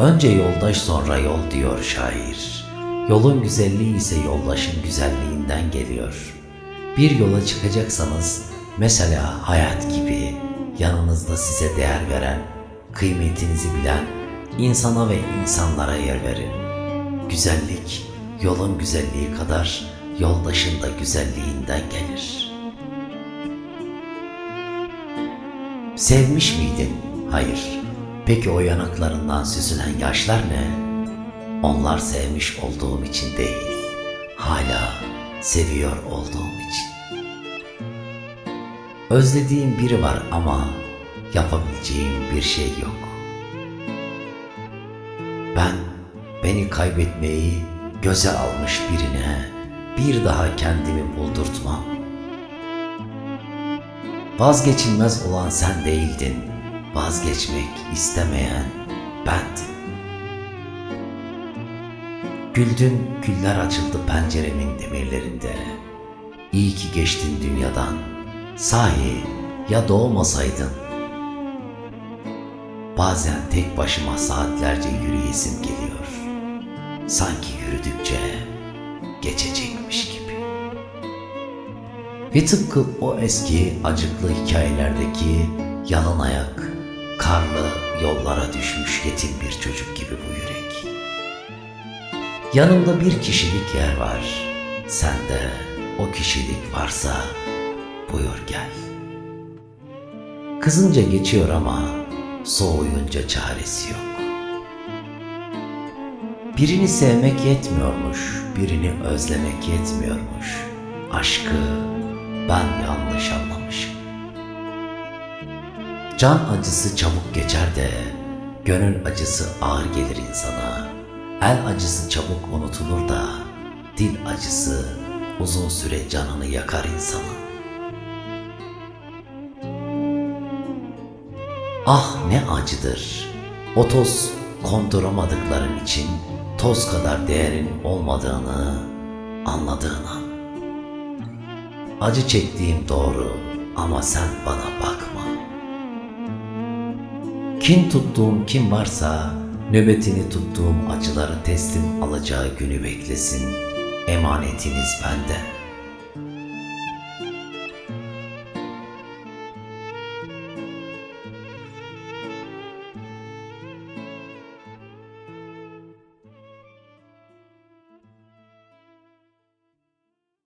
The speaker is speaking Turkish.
Önce yoldaş sonra yol diyor şair. Yolun güzelliği ise yoldaşın güzelliğinden geliyor. Bir yola çıkacaksanız mesela hayat gibi yanınızda size değer veren, kıymetinizi bilen insana ve insanlara yer verin. Güzellik yolun güzelliği kadar yoldaşın da güzelliğinden gelir. Sevmiş miydin? Hayır. Peki o yanaklarından süzülen yaşlar ne? Onlar sevmiş olduğum için değil, hala seviyor olduğum için. Özlediğim biri var ama yapabileceğim bir şey yok. Ben beni kaybetmeyi göze almış birine bir daha kendimi buldurtmam. Vazgeçilmez olan sen değildin, vazgeçmek istemeyen bendim. Güldün, güller açıldı penceremin demirlerinde. İyi ki geçtin dünyadan, sahi ya doğmasaydın. Bazen tek başıma saatlerce yürüyesim geliyor. Sanki yürüdükçe geçecekmiş gibi. Ve tıpkı o eski acıklı hikayelerdeki yalın ayak, karlı yollara düşmüş yetim bir çocuk gibi bu yürek. Yanımda bir kişilik yer var. Sende o kişilik varsa buyur gel. Kızınca geçiyor ama soğuyunca çaresi yok. Birini sevmek yetmiyormuş, birini özlemek yetmiyormuş. Aşkı ben yanlış anlamışım. Can acısı çabuk geçer de gönül acısı ağır gelir insana. El acısı çabuk unutulur da dil acısı uzun süre canını yakar insanın. Ah ne acıdır. O toz konduramadıkların için toz kadar değerin olmadığını anladığın an. Acı çektiğim doğru ama sen bana bakma. Kin tuttuğum kim varsa nöbetini tuttuğum acıları teslim alacağı günü beklesin. Emanetiniz bende.